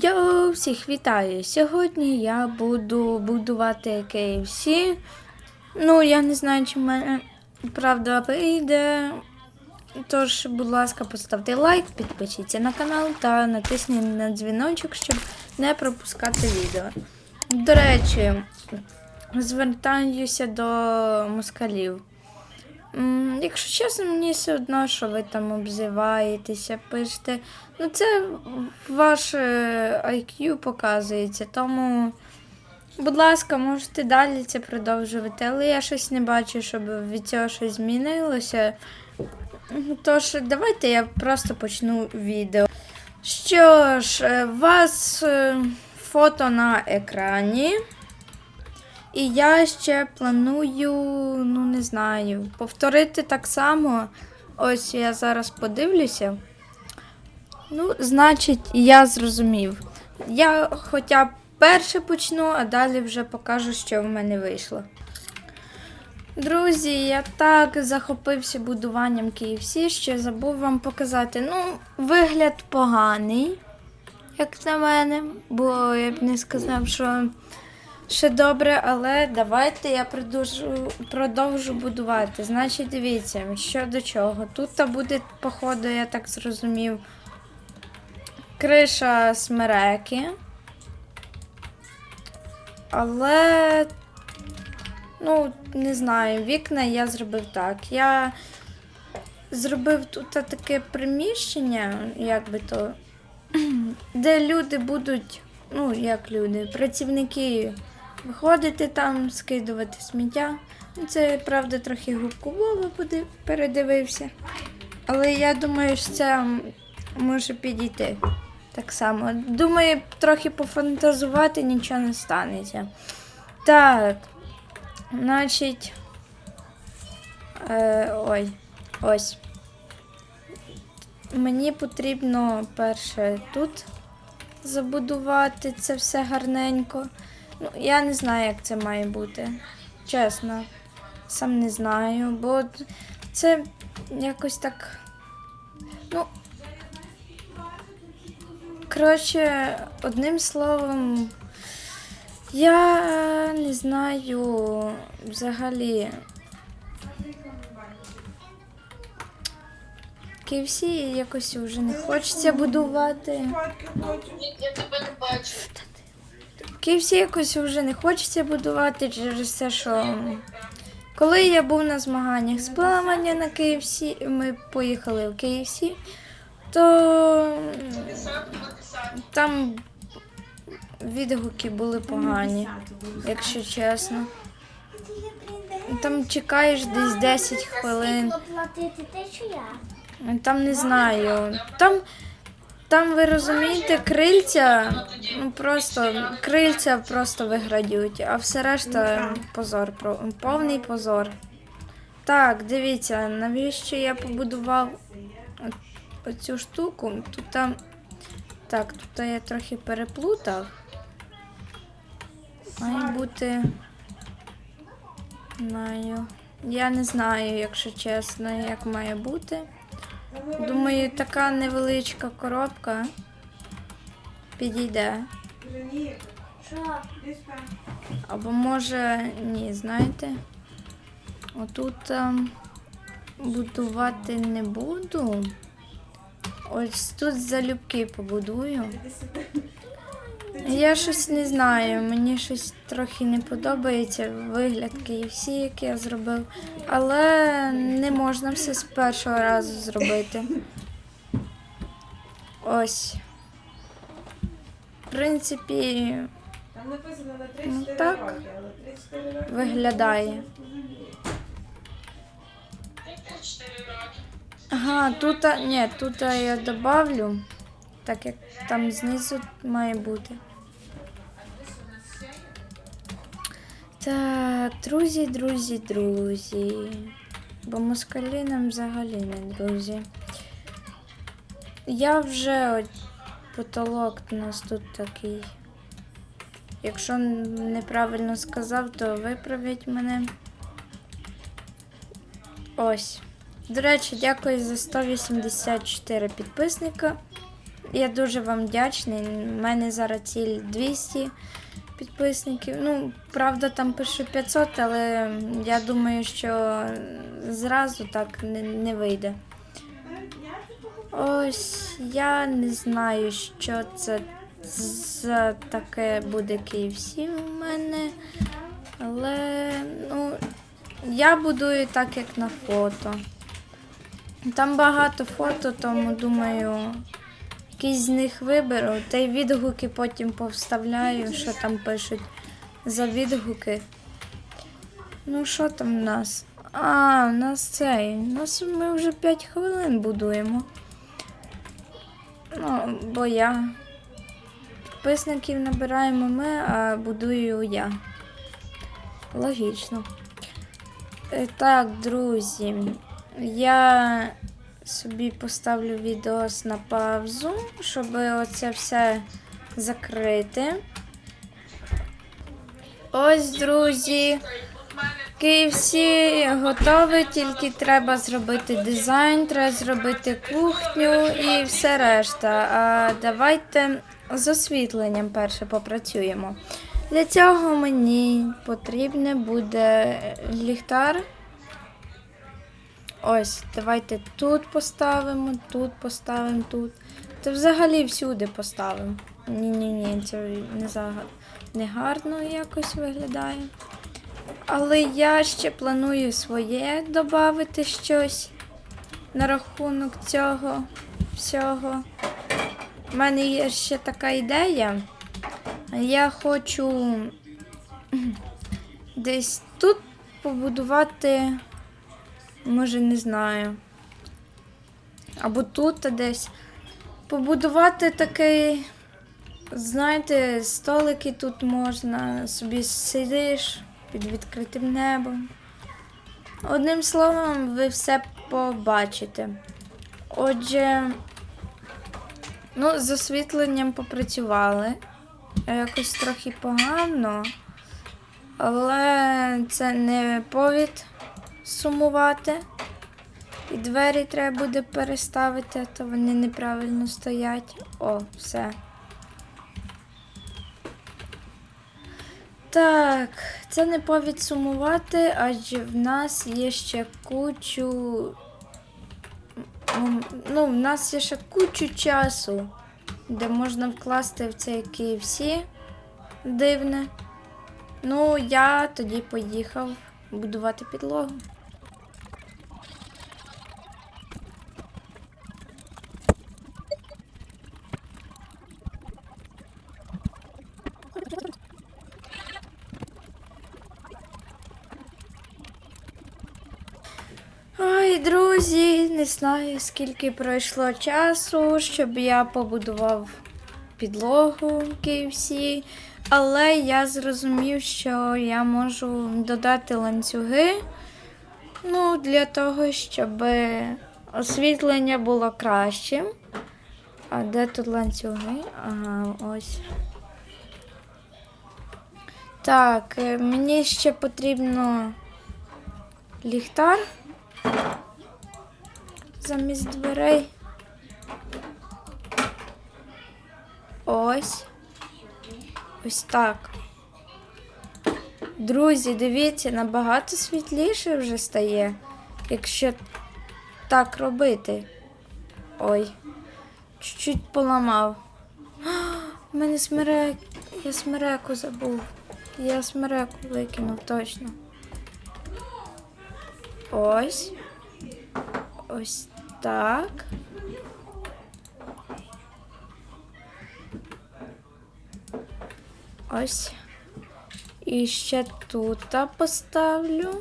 Йоу, всіх вітаю! Сьогодні я буду будувати KFC. Ну, я не знаю, чи мене правда вийде. Тож, будь ласка, поставте лайк, підпишіться на канал та натисніть на дзвіночок, щоб не пропускати відео. До речі, звертаюся до москалів. Якщо чесно, мені все одно, що ви там обзиваєтеся, пишете. Ну, це ваш е, IQ показується, тому, будь ласка, можете далі це продовжувати, але я щось не бачу, щоб від цього щось змінилося. Тож, давайте я просто почну відео. Що ж, е, у вас е, фото на екрані. І я ще планую, ну не знаю, повторити так само. Ось я зараз подивлюся. Ну, значить, я зрозумів. Я хоча б перше почну, а далі вже покажу, що в мене вийшло. Друзі, я так захопився будуванням KFC, що забув вам показати. Ну, вигляд поганий, як на мене, бо я б не сказав, що ще добре, але давайте я продовжу, продовжу будувати. Значить, дивіться, що до чого. Тут буде, походу, я так зрозумів, криша смереки. Але, ну, не знаю, вікна я зробив так. Я зробив тут таке приміщення, як би то, де люди будуть, ну, як люди, працівники виходити там, скидувати сміття. Ну, Це, правда, трохи губково передивився. Але я думаю, що це може підійти. Так само. Думаю, трохи пофантазувати нічого не станеться. Так. Значить. Е, ой, ось. Мені потрібно перше тут забудувати це все гарненько. Ну, я не знаю, як це має бути. Чесно. Сам не знаю, бо це якось так. Ну. Коротше, одним словом, я не знаю взагалі. KFC якось вже не хочеться будувати. Ні, я тебе не бачу. KFC якось вже не хочеться будувати через те, що коли я був на змаганнях з плавання на KFC, ми поїхали в KFC, то там відгуки були погані, якщо чесно. Там чекаєш десь 10 хвилин. Там не знаю. Там, там ви розумієте, крильця, ну просто крильця просто виградють, а все решта позор, повний позор. Так, дивіться, навіщо я побудував оцю штуку? Тут там. Так, тут я трохи переплутав. Має бути. Знаю. Я не знаю, якщо чесно, як має бути. Думаю, така невеличка коробка підійде. Або може, ні, знаєте. Отут ем, будувати не буду. Ось тут залюбки побудую. Я щось не знаю, мені щось трохи не подобається вигляд KFC, який я зробив. Але не можна все з першого разу зробити. Ось. В принципі, Там написано на Ну, так. роки, але 34 роки. виглядає. Яке 4 роки? Ага, тут, ні, тут я добавлю, так як там знизу має бути. Так, друзі, друзі, друзі. Бо москалі нам взагалі не друзі. Я вже от потолок у нас тут такий. Якщо неправильно сказав, то виправіть мене. Ось. До речі, дякую за 184 підписника. Я дуже вам вдячний. У мене зараз ціль 200 підписників. Ну, правда, там пишу 500, але я думаю, що зразу так не, не вийде. Ось я не знаю, що це за таке буде KFC у мене. Але ну, я будую так, як на фото. Там багато фото, тому думаю, якісь з них виберу. Та й відгуки потім повставляю, що там пишуть за відгуки. Ну, що там в нас? А, у нас цей. У нас ми вже 5 хвилин будуємо. Ну, бо я. Підписників набираємо ми, а будую я. Логічно. Е, Так, друзі, я собі поставлю відео на паузу, щоб оце все закрити. Ось, друзі. KFC готове, тільки треба зробити дизайн, треба зробити кухню і все решта. А давайте з освітленням перше попрацюємо. Для цього мені потрібне буде ліхтар. Ось, давайте тут поставимо, тут поставимо, тут. Та взагалі всюди поставимо. Ні-ні-ні, це не, зага... не гарно якось виглядає. Але я ще планую своє додати щось на рахунок цього всього. У мене є ще така ідея. Я хочу десь тут побудувати, може, не знаю. Або тут десь. Побудувати такий, знаєте, столики тут можна, собі сидиш під відкритим небом. Одним словом, ви все побачите. Отже, ну, з освітленням попрацювали. Якось трохи погано, але це не повід сумувати. І двері треба буде переставити, а то вони неправильно стоять. О, все. Так, це не повід сумувати, адже в нас є ще кучу. Ну, в нас є ще кучу часу, де можна вкласти в цей KFC дивне. Ну, я тоді поїхав будувати підлогу. Ой, друзі, не знаю, скільки пройшло часу, щоб я побудував підлогу KFC, але я зрозумів, що я можу додати ланцюги ну, для того, щоб освітлення було кращим. А де тут ланцюги? Ага, ось. Так, е, мені ще потрібно ліхтар замість дверей. Ось. Ось так. Друзі, дивіться, набагато світліше вже стає, якщо так робити. Ой, чуть-чуть поламав. У мене смерек. Я смереку забув. Я смереку викинув точно. Ось. Ось так. Ось. І ще тут поставлю.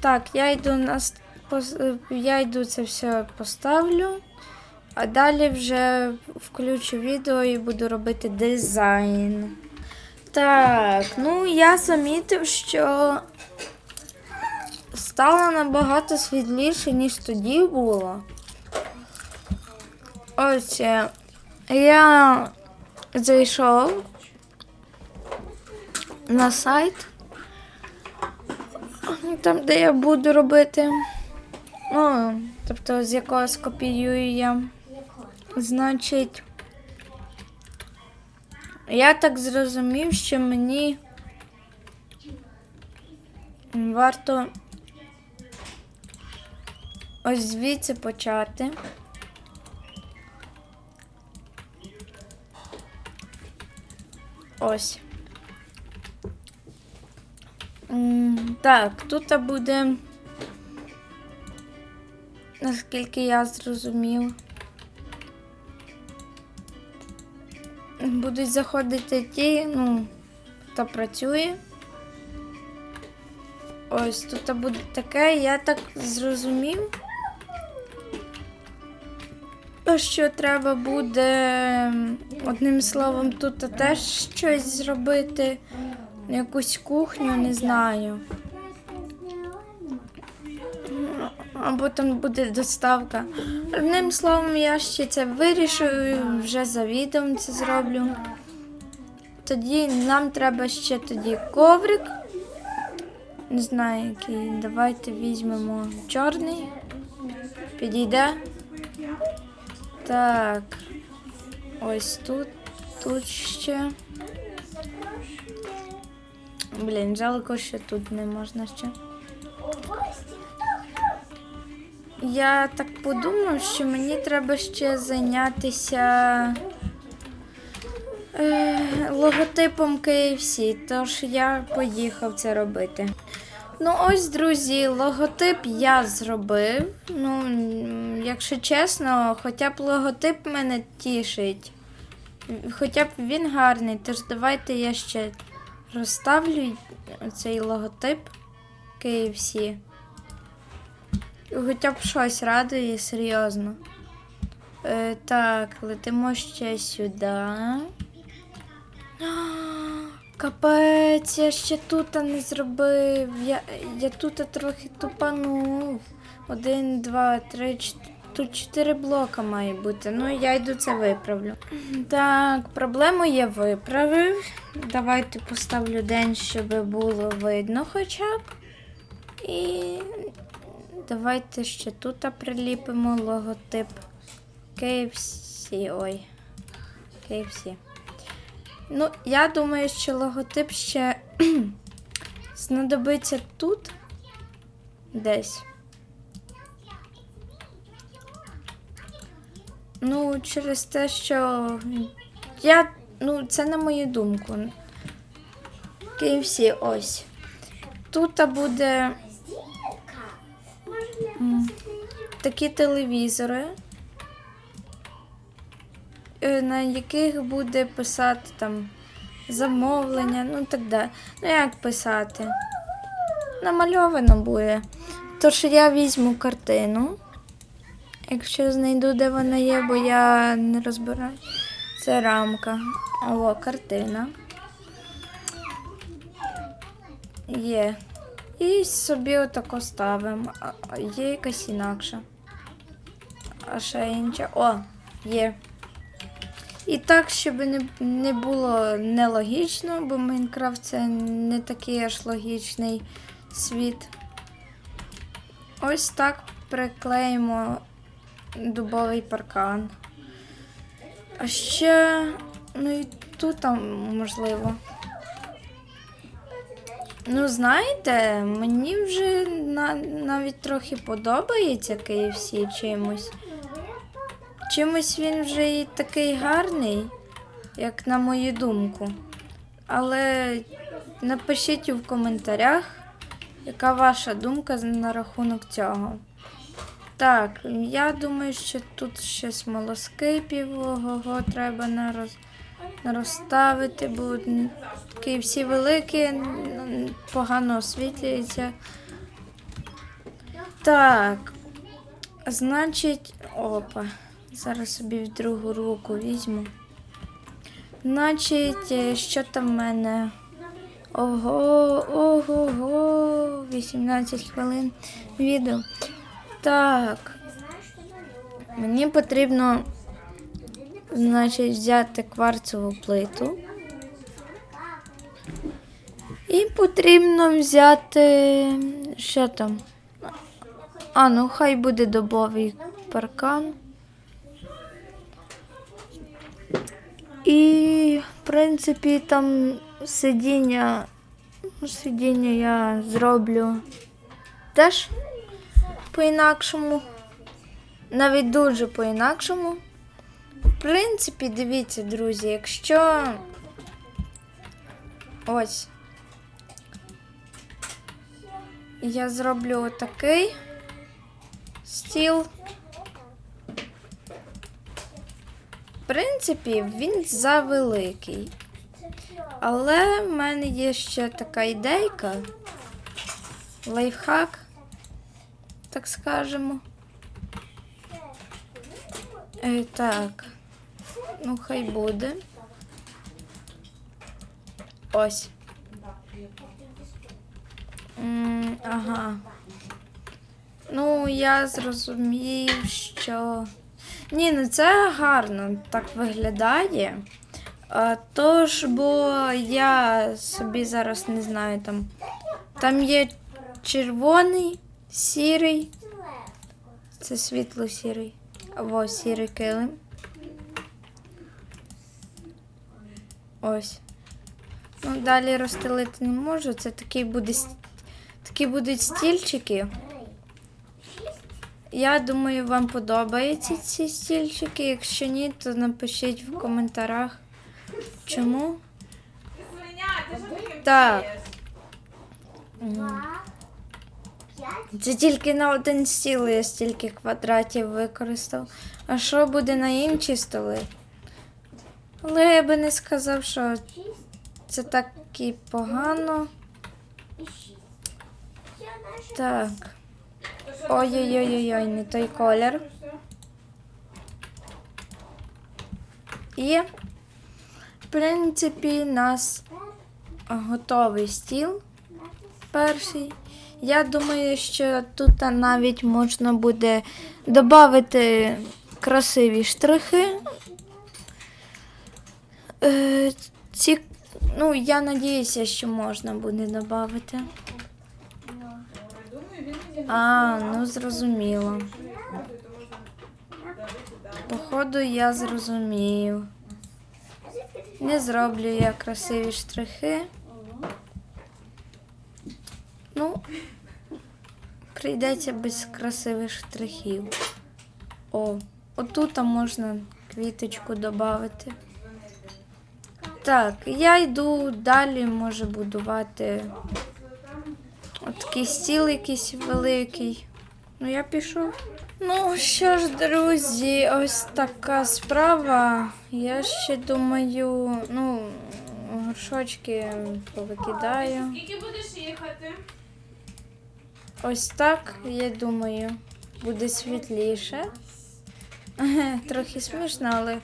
Так, я йду на я йду це все поставлю, а далі вже включу відео і буду робити дизайн. Так, ну я замітив, що стало набагато світліше, ніж тоді було. Ось я зайшов на сайт, там, де я буду робити Ну, тобто з якого скопіюю я. Значить, я так зрозумів, що мені варто ось звідси почати. Ось. Так, тут буде, наскільки я зрозумів. Будуть заходити ті, ну, хто працює. Ось тут буде таке, я так зрозумів. Що треба буде, одним словом, тут теж щось зробити, якусь кухню, не знаю. Або там буде доставка. Одним словом, я ще це вирішу, вже за відео це зроблю. Тоді нам треба ще тоді коврик. Не знаю, який. Давайте візьмемо чорний. Підійде. Так. Ось тут. Тут ще. Блін, жалко, що тут не можна ще. Я так подумав, що мені треба ще зайнятися е, логотипом KFC, тож я поїхав це робити. Ну, ось, друзі, логотип я зробив. Ну, якщо чесно, хоча б логотип мене тішить. Хоча б він гарний, тож давайте я ще розставлю цей логотип KFC. Хоча б щось радує, серйозно. Е, так, летимо ще сюди. Капець, я ще тут не зробив. Я, я тут трохи тупанув. Один, два, три, чотири. Тут чотири блока має бути. Ну, я йду це виправлю. Так, проблему я виправив. Давайте поставлю день, щоб було видно хоча б. І давайте ще тут приліпимо логотип KFC. Ой. KFC. Ну, я думаю, що логотип ще знадобиться тут десь. Ну, через те, що я. Ну, це на мою думку. KFC ось. Тут буде м, такі телевізори, е, на яких буде писати там замовлення, ну так далі. Ну як писати? Намальовано буде. Тож я візьму картину. Якщо знайду, де вона є, бо я не розбираю. Це рамка. О, картина. Є. І собі отако ставимо. Є якась інакша. А ще інша. О, є. І так, щоб не, не було нелогічно, бо Майнкрафт це не такий аж логічний світ. Ось так приклеїмо дубовий паркан. А ще, ну і тут там можливо. Ну, знаєте, мені вже на, навіть трохи подобається KFC чимось. Чимось він вже і такий гарний, як на мою думку. Але напишіть в коментарях, яка ваша думка на рахунок цього. Так, я думаю, що тут ще смолоскипів ого треба нароз... розставити, бо такі всі великі, погано освітлюються. Так, значить, опа, зараз собі в другу руку візьму. Значить, е, що там в мене? Ого, ого, ого, 18 хвилин відео. Так. Мені потрібно, значить, взяти кварцеву плиту. І потрібно взяти. Що там? А, ну хай буде добовий паркан. І, в принципі, там сидіння, ну, сидіння я зроблю теж по-інакшому. Навіть дуже по-інакшому. В принципі, дивіться, друзі, якщо ось я зроблю такий стіл. В принципі, він завеликий. Але в мене є ще така ідейка. Лайфхак, так скажемо. Е, так. Ну, хай буде. Ось. М, ага. Ну, я зрозумів, що. Ні, ну це гарно так виглядає. А, тож, бо я собі зараз не знаю там. Там є червоний, сірий. Це світло-сірий. Або сірий килим. Ось. Ну, далі розстелити не можу. Це такий буде, такі будуть стільчики. Я думаю, вам подобаються ці стільчики. Якщо ні, то напишіть в коментарях. Чому? Так. Це тільки на один стіл я стільки квадратів використав. А що буде на інші столи? Але я би не сказав, що це так і погано. Так. Ой-ой-ой-ой, не той колір. І, в принципі, у нас готовий стіл перший. Я думаю, що тут навіть можна буде додати красиві штрихи. Е, ці, ну, я надіюся, що можна буде додати. А, ну зрозуміло. Походу, я зрозумів. Не зроблю я красиві штрихи. Ну, прийдеться без красивих штрихів. О, отут можна квіточку додати. Так, я йду далі, може будувати отакий стіл якийсь великий. Ну, я пішов. Ну що ж, друзі, ось така справа. Я ще думаю, ну, горшочки повикидаю. Скільки будеш їхати? Ось так, я думаю, буде світліше. Трохи смішно, але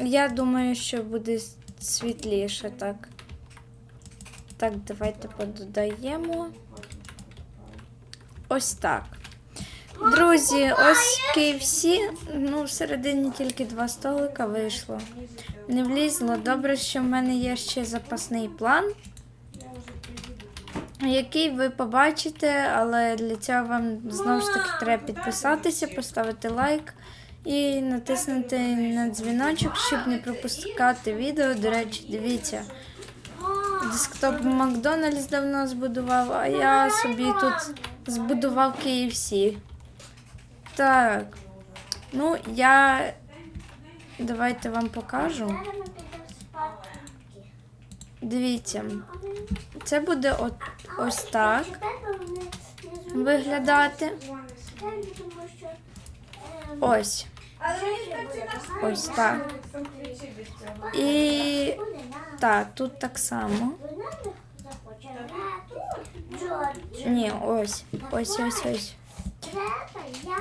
я думаю, що буде світліше так. Так, давайте пододаємо. Ось так. Друзі, ось KFC, ну, всередині тільки два столика вийшло. Не влізло. Добре, що в мене є ще запасний план який ви побачите, але для цього вам знову ж таки треба підписатися, поставити лайк і натиснути на дзвіночок, щоб не пропускати відео. До речі, дивіться. Десктоп Макдональдс давно збудував, а я собі тут збудував KFC. Так. Ну, я давайте вам покажу. Дивіться, це буде от, ось так виглядати. Ось. Ось так. І так, тут так само. Ні, ось. Ось, ось, ось.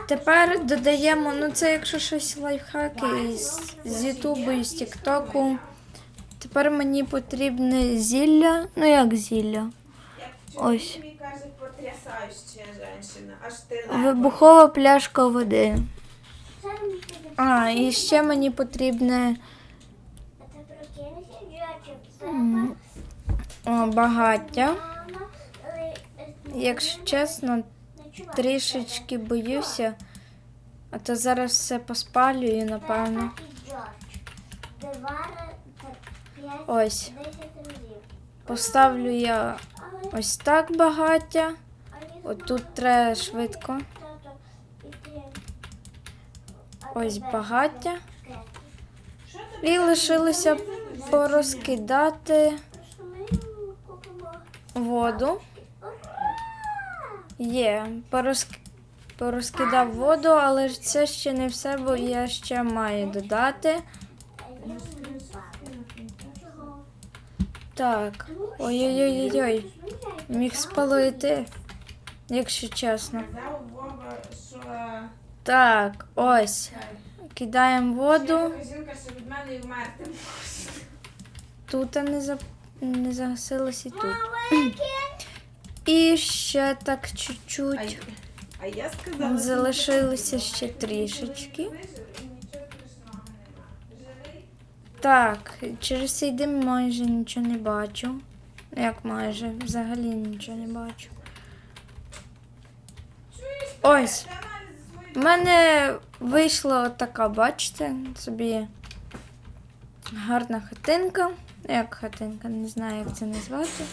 Тепер додаємо, ну це якщо щось лайфхаки із, з Ютубу, із Тіктоку. Тепер мені потрібне зілля. Ну як зілля? Ось. Мені каже, потрясаюча жінка. Аж ти Вибухова пляшка води. А, і ще мені потрібне м, о, багаття. Якщо чесно, трішечки боюся, а то зараз все поспалюю, напевно. Ось. Поставлю я ось так багаття. Отут треба швидко. Ось багаття. І лишилося порозкидати воду. Є. Порозк... Порозкидав воду, але це ще не все, бо я ще маю додати. А я не знаю. Чого? Так. Ой-ой-ой-ой. Міг спалити, якщо чесно. Так, ось. Кидаємо воду. Тут не, за... не загасилось і тут. І ще так чуть-чуть. Залишилося ще трішечки. Так, через цей дим майже нічого не бачу. Як майже, взагалі нічого не бачу. Ось. У мене вийшла така, бачите, собі гарна хатинка. Як хатинка, не знаю, як це назвати.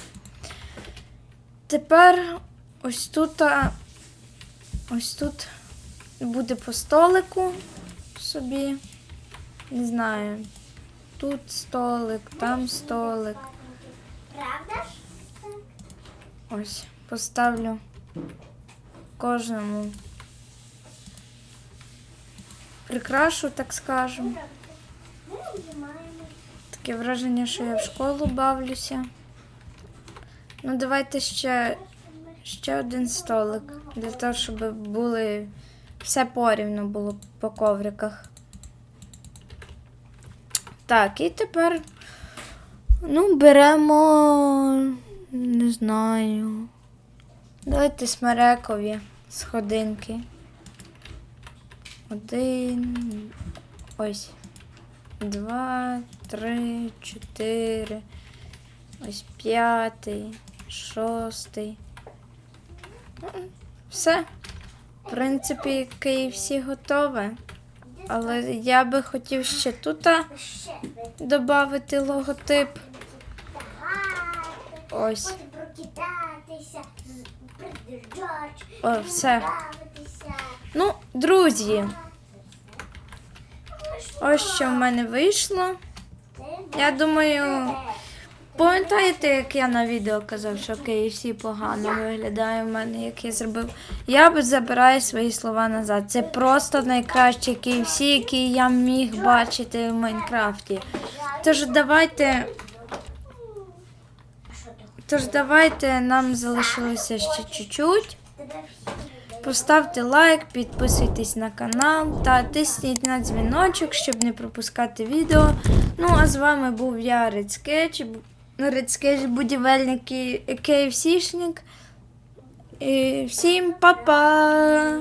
Тепер ось тут, ось тут буде по столику собі. Не знаю. Тут столик, там столик. Правда? Ось, поставлю кожному. Прикрашу, так скажемо. Таке враження, що я в школу бавлюся. Ну, давайте ще, ще один столик. Для того, щоб були все порівно було по ковриках. Так, і тепер ну, беремо. Не знаю. Давайте смерекові сходинки. Один. Ось. Два, три, чотири. Ось п'ятий, шостий. Все. В принципі, KFC готове. Але я би хотів ще тут додати логотип. Ось. О, все. Ну, друзі, ось що в мене вийшло. Я думаю, пам'ятаєте, як я на відео казав, що KFC погано виглядає в мене, як я зробив. Я забираю свої слова назад. Це просто найкращий KFC, який я міг бачити в Майнкрафті. Тож давайте. Тож давайте нам залишилося ще чуть-чуть. Поставте лайк, підписуйтесь на канал та тисніть на дзвіночок, щоб не пропускати відео. Ну а з вами був я, Редскетч, Редскетч будівельник і KFC-шник. І всім па-па!